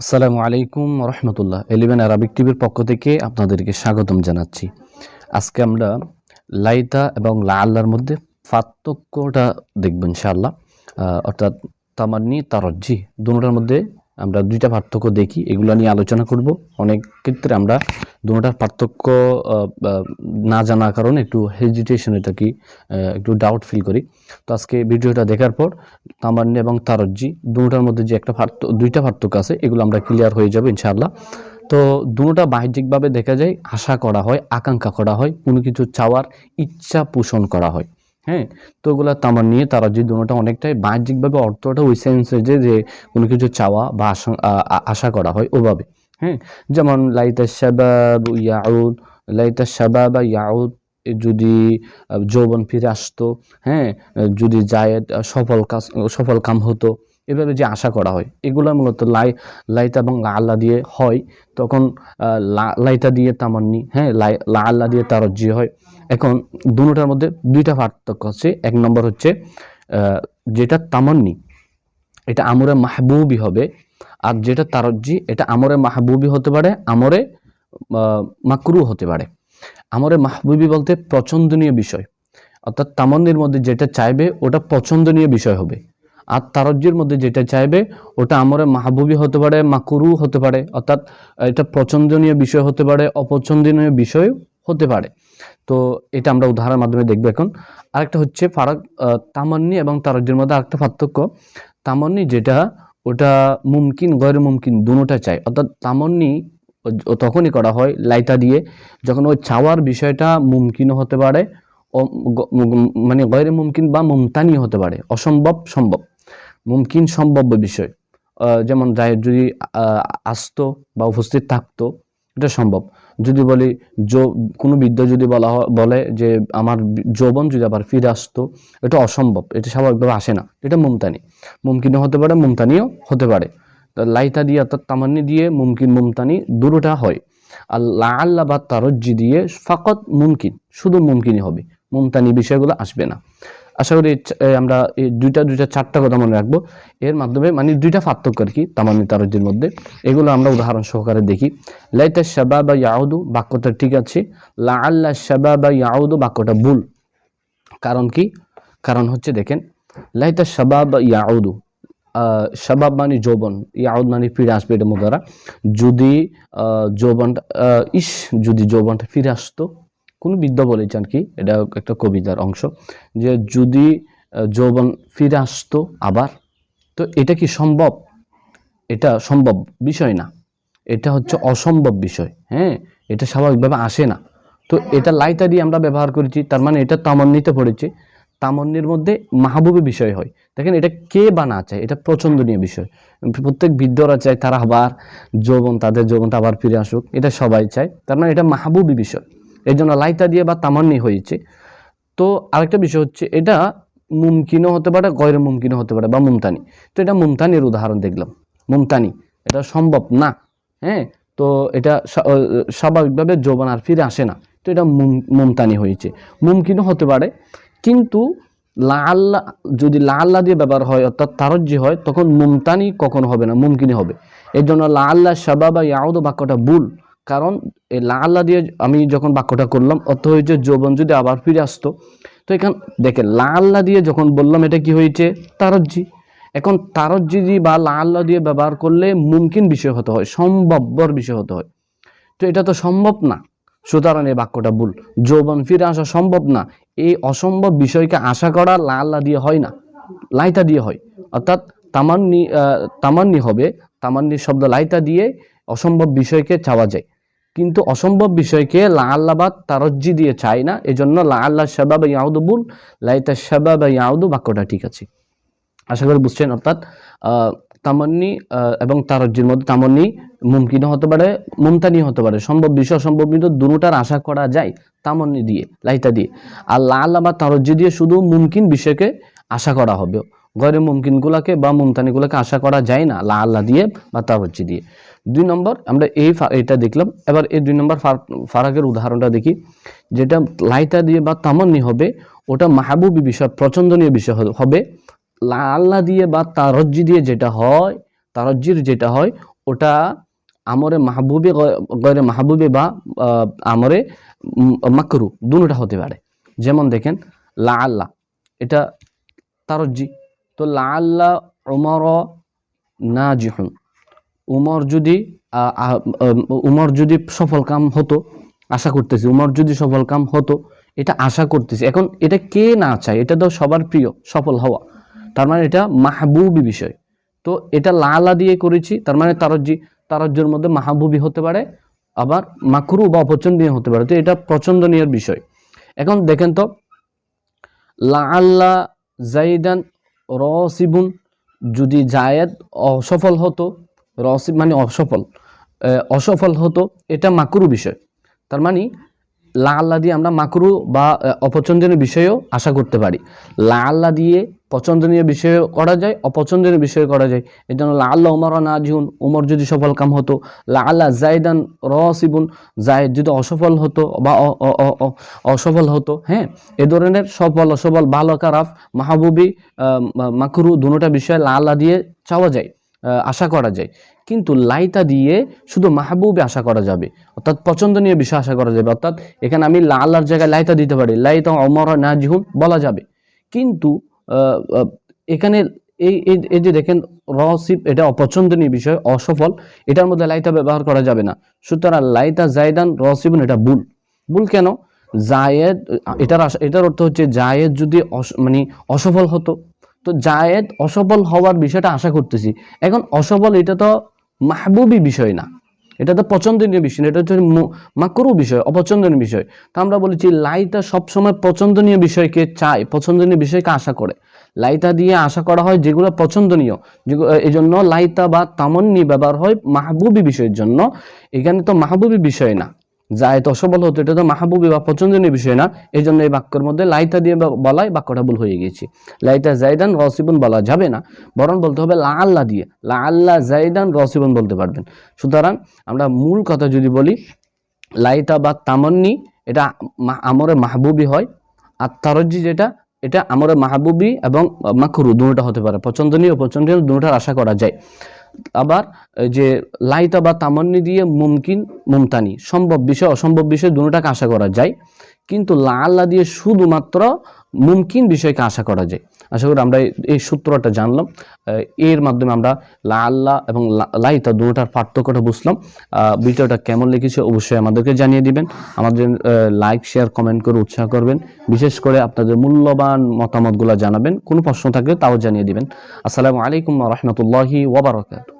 আসসালামু আলাইকুম রহমতুল্লাহ, eleven Arabic টিভির পক্ষ থেকে আপনাদেরকে স্বাগতম জানাচ্ছি। আজকে আমরা লাইতা এবং লা আল্লাহর মধ্যে পার্থক্যটা দেখব ইনশাআল্লাহ। অর্থাৎ তামান্নি, তারজ্জি, দুটার মধ্যে আমরা দুইটা পার্থক্য দেখি, এগুলো নিয়ে আলোচনা করব। অনেক ক্ষেত্রে আমরা দুটার পার্থক্য না জানার কারণে একটু হেজিটেশন এটা কি একটু ডাউট ফিল করি। তো আজকে ভিডিওটা দেখার পর তামান্নি এবং তারজ্জি দুটার মধ্যে যে একটা পার্থক্য দুইটা পার্থক্য আছে, এগুলো আমরা ক্লিয়ার হয়ে যাবে ইনশাআল্লাহ। তো দুটা বাহ্যিকভাবে দেখা যায়, আশা করা হয়, আকাঙ্ক্ষা করা হয়, কোনো কিছু চাওয়ার ইচ্ছা পোষণ করা হয়। হ্যাঁ? তো ওগুলো তামার নিয়ে তারা যে দোনোটা অনেকটাই বাহ্যিকভাবে অর্থটা ওই সেন্সে যে যে কোনো কিছু চাওয়া বা আশা আশা করা হয় ওভাবে হ্যাঁ? যেমন লাইতা শাবাব ইয়াউদ লাইতা শাবাব ইয়াউদ যদি যৌবন ফিরে আসতো হ্যাঁ? যদি যায় সফল কাজ, সফল কাম হতো এভাবে যে আশা করা হয়, এগুলো মূলত লাই, লাইতা এবং লা আল্লাহ দিয়ে হয়। তখন লাইতা দিয়ে তামান্নি হ্যাঁ লাই লা আল্লাহ দিয়ে তারজ্জি হয়। এখন দুটার মধ্যে দুইটা পার্থক্য আছে এক নম্বর হচ্ছে যেটা তামান্নি, এটা আমরে মাহবুবই হবে। আর যেটা তারজ্জি, এটা আমরে মাহবুবি হতে পারে, আমরে মাকরু হতে পারে। আমরে মাহবুবি বলতে পছন্দনীয় বিষয়। অর্থাৎ তামান্নির মধ্যে যেটা চাইবে, ওটা পছন্দনীয় বিষয় হবে। আর তারজ্জির মধ্যে যেটা চাইবে, ওটা আমরে মাহবুবি হতে পারে, মাকুরু হতে পারে, অর্থাৎ এটা পছন্দনীয় বিষয় হতে পারে, অপছন্দনীয় বিষয় হতে পারে। তো এটা আমরা উদাহরণের মাধ্যমে দেখব এখন। আরেকটা হচ্ছে ফারাক তামান্নি এবং তারজ্জির মধ্যে আরেকটা পার্থক্য। তামান্নি যেটা, ওটা মুমকিন গैर মুমকিন দুটোটা চাই অর্থাৎ তামান্নি তখনই করা হয় লাইটা দিয়ে যখন ওই চাওয়ার বিষয়টা মুমকিনও হতে পারে মানে গैर মুমকিন বা মুমতানি হতে পারে, অসম্ভব সম্ভব। মুমকিন সম্ভাব্য বিষয়। যেমন জায়েদ যদি আসতো বা উপস্থিত থাকতো, এটা সম্ভব। যদি বলি কোনো বিদ্যা যদি বলা বলে যে আমার যৌবন যদি আবার ফিরে আসতো, এটা অসম্ভব, এটা স্বাভাবিকভাবে আসে না, এটা মুমতানি। মুমকিনও হতে পারে, মুমতানিও হতে পারে। লাইতা দিয়ে অর্থাৎ তামান্নি দিয়ে মুমকিন, মুমতানি দুটোটা হয়। আর লা আল্লাহ বা তারজ্জি দিয়ে ফাকত মুমকিন, শুধু মুমকিনই হবে, মুমতানি বিষয়গুলো আসবে না। আশা করি আমরা এই দুইটা দুইটা, চারটা কথা মনে রাখব। এর মাধ্যমে মানে দুইটা পার্থক্য আর কি, তামান্নি তারজ্জির মধ্যে। এগুলো আমরা উদাহরণ সহকারে দেখি। লাইতা শাবা বা ইয়াউদু, বাক্যটা ঠিক আছে। লা আল্লাহ শাবা বা ইয়াউদু, বাক্যটা ভুল। কারণ কি? কারণ হচ্ছে দেখেন, লাইতা শাবা বা ইয়াউদু শাবাব মানে যৌবন, ইয়াউদ মানে ফিরে আসবে এটা মুদারা যদি যৌবনটা ইস, যদি যৌবনটা ফিরে আসতো কোনো বিদ্যা বলেছেন কি? এটা একটা কবিতার অংশ। যে যদি যৌবন ফিরে আসতো আবার, তো এটা কি সম্ভব? এটা সম্ভব বিষয় না। এটা হচ্ছে অসম্ভব বিষয় হ্যাঁ? এটা স্বাভাবিকভাবে আসে না। তো এটা লাইতা দিয়ে আমরা ব্যবহার করেছি, তার মানে এটা তামান্নিতে পড়েছে। তামান্নির মধ্যে মাহবুবি বিষয় হয়। দেখেন এটা কে বা না চায় এটা পছন্দনীয় বিষয়। প্রত্যেক বিদ্যরা চায় তারা আবার যৌবন, তাদের যৌবনটা আবার ফিরে আসুক। এটা সবাই চায়। তার মানে এটা মাহবুবি বিষয়। এই জন্য লাইতা দিয়ে বা তামান্নি হয়েছে। তো আরেকটা বিষয় হচ্ছে, এটা মুমকিনও হতে পারে গয়ের মুমকিনও হতে পারে বা মুমতানি। তো এটা মুমতানির উদাহরণ দেখলাম। মুমতানি, এটা সম্ভব না হ্যাঁ? তো এটা স্বাভাবিকভাবে যৌবন আর ফিরে আসে না। তো এটা মুম- মুমতানি হয়েছে। মুমকিনও হতে পারে, কিন্তু লা যদি লা আল্লাহ দিয়ে ব্যবহার হয়, অর্থাৎ তারজ্জি হয়, তখন মুমতানি কখনো হবে না, মুমকিনই হবে। এর জন্য লা আল্লাহ শাবা বা ইয়াউদ, বাক্যটা ভুল। কারণ এই লা আল্লাহ দিয়ে আমি যখন বাক্যটা করলাম, অর্থ হয়েছে যৌবন যদি আবার ফিরে আসতো, তো এখান দেখেন লা আল্লাহ দিয়ে যখন বললাম এটা কি হয়েছে? তারজ্জি। এখন তারজ্জি বা লা আল্লাহ দিয়ে ব্যবহার করলে মুমকিন বিষয় হতে হয় সম্ভবর বিষয় হতে হয়। তো এটা তো সম্ভব না। সুতরাং এই বাক্যটা ভুল। যৌবন ফিরে আসা সম্ভব না। এই অসম্ভব বিষয়কে আশা করা লা আল্লাহ দিয়ে হয় না। লাইতা দিয়ে হয়। অর্থাৎ তামান্নি তামান্নি হবে তামান্নি শব্দ লাইতা দিয়ে অসম্ভব বিষয়কে চাওয়া যায়। কিন্তু অসম্ভব বিষয়কে লা আল্লাহ তারজ্জি দিয়ে চায় না। এজন্য লা আল্লাহ শাবাব ইয়াউদু বুল লাইতা শাবাব ইয়াউদু, বাক্যটা ঠিক আছে। আশা করি বুঝছেন, অর্থাৎ তামান্নি এবং তারজ্জির মধ্যে তামান্নি মুমকিনও হতে পারে, মুমতানি হতে পারে। সম্ভব বিষয়, অসম্ভব কিন্তু দুটার আশা করা যায় তামান্নি দিয়ে, লাইতা দিয়ে। আর লা বা তারজ্জি দিয়ে শুধু মুমকিন বিষয়কে আশা করা হবে। গরে মুমকিনগুলোকে বা মুমতানিগুলোকে আশা করা যায় না লা আল্লাহ দিয়ে বা তারজ্জি দিয়ে। দুই নম্বর, আমরা এই এটা দেখলাম। এবার এই দুই নম্বর ফার- ফারাকের উদাহরণটা দেখি। যেটা লাইতা দিয়ে বা তামান্নি হবে, ওটা মাহবুবি বিষয় পছন্দনীয় বিষয় হবে। আল্লাহ দিয়ে বা তারজ্জি দিয়ে যেটা হয়, তারজ্জির যেটা হয়, ওটা আমরে মাহবুবে গয়রে মাহবুবে বা আমরে মাকরু দুটোটা হতে পারে। যেমন দেখেন, লা আল্লাহ, এটা তারজ্জি। তো লা আল্লাহ উমর না জিহুন উমর যদি উমর যদি সফল কাম হতো, আশা করতেছি, উমর যদি সফল কাম হতো, এটা আশা করতেছি। এখন এটা কে না চায়, এটা তো সবার প্রিয়, সফল হওয়া। তার মানে এটা মাহবুবি বিষয়। তো এটা লালা দিয়ে করেছি, তার মানে তারজ্জি তারজ্জের মধ্যে মাহবুবি হতে পারে, আবার মাকরু বা অপছন্দনীয় হতে পারে। তো এটা পছন্দনীয় বিষয়। এখন দেখেন তো লাআল্লা জাইদান রসিবুন যদি জায়েদ অসফল হতো রসিব মানে অসফল। অসফল হতো, এটা মাকরু বিষয়। তার মানে লা আল্লাহ দিয়ে আমরা মাকরু বা অপছন্দনীয় বিষয়েও আশা করতে পারি। লা আল্লাহ দিয়ে পছন্দনীয় বিষয় করা যায়, অপছন্দনীয় বিষয় করা যায়। এই জন্য লা আল্লাহ উমর না জিহুন উমর যদি সফল কাম হতো, লা আল্লাহ জায়দান রসিবুন, জায়দ যদি অসফল হতো বা অসফল হতো হ্যাঁ এ ধরনের সফল, অসফল, ভালো, খারাপ, মাহবুবি মাকরু দুটোটা বিষয় লা আল্লাহ দিয়ে চাওয়া যায়। আশা করা যায়। কিন্তু লাইতা দিয়ে শুধু মাহবুবে আশা করা যাবে। অর্থাৎ পছন্দনীয় বিষয় আশা করা যাবে। অর্থাৎ এখানে আমি লা আল্লাহর জায়গায় লাইতা দিতে পারি। লাইতা অমর না জিহুন বলা যাবে। কিন্তু এখানে এই, এই- যে দেখেন রসিব এটা অপছন্দনীয় বিষয়, অসফল, এটার মধ্যে লাইতা ব্যবহার করা যাবে না। সুতরাং লাইতা জায়দান, রসিবন এটা ভুল। ভুল কেন? জায়েদ, এটার এটার অর্থ হচ্ছে জায়েদ যদি মানে অসফল হতো তো জায়েদ অসফল হওয়ার বিষয়টা আশা করতেছি। এখন অসফল এটা তো মাহবুবি বিষয় না। এটা তো পছন্দনীয় বিষয় না, এটা হচ্ছে মাকরু বিষয়, অপছন্দনীয় বিষয়। তা আমরা বলেছি লাইতা সবসময় পছন্দনীয় বিষয়কে চায়, পছন্দনীয় বিষয়কে আশা করে। লাইতা দিয়ে আশা করা হয় যেগুলো পছন্দনীয়। এই জন্য লাইতা বা তামন্নি ব্যবহার হয় মাহবুবি বিষয়ের জন্য। এখানে তো মাহবুবি বিষয় না। জায়দ অসবল হতো, এটা তো মাহবুবি বা পছন্দনীয় বিষয় না। এই জন্য এই বাক্যের মধ্যে লাইতা দিয়ে বলাই বাক্যটা ভুল হয়ে গেছে লাইতা জাইদান রসিবন বলা যাবে না, বরং বলতে হবে লা আল্লাহ দিয়ে। লা আল্লাহ জাইদান রসিবন বলতে পারবেন। সুতরাং আমরা মূল কথা যদি বলি, লাইতা বা তামান্নি, এটা আমরে মাহবুবি হয়। আর তারজ্জি যেটা, এটা আমরে মাহবুবি এবং মাকরু দুটোটা হতে পারে। পছন্দনীয় পছন্দনীয় দুটোটার আশা করা যায়। আবার যে লাইতা বা তামান্নি দিয়ে মুমকিন, মুমতানি, সম্ভব বিষয়, অসম্ভব বিষয় দুটাকে আশা করা যায়। কিন্তু লা আল্লাহ দিয়ে শুধুমাত্র মুমকিন বিষয়কে আশা করা যায়। আশা করি আমরা এই- সূত্রটা জানলাম। এর মাধ্যমে আমরা লা আল্লাহ এবং লাইতা দুটোটার পার্থক্যটা বুঝলাম। ভিডিওটা কেমন লেগেছে অবশ্যই আমাদেরকে জানিয়ে দিবেন। আমাদের লাইক, শেয়ার, কমেন্ট করে উৎসাহ করবেন। বিশেষ করে আপনাদের মূল্যবান মতামতগুলো জানাবেন। কোনো প্রশ্ন থাকলে তাও জানিয়ে দিবেন। আসসালামু আলাইকুম রহমতুল্লাহি ওবরাকাত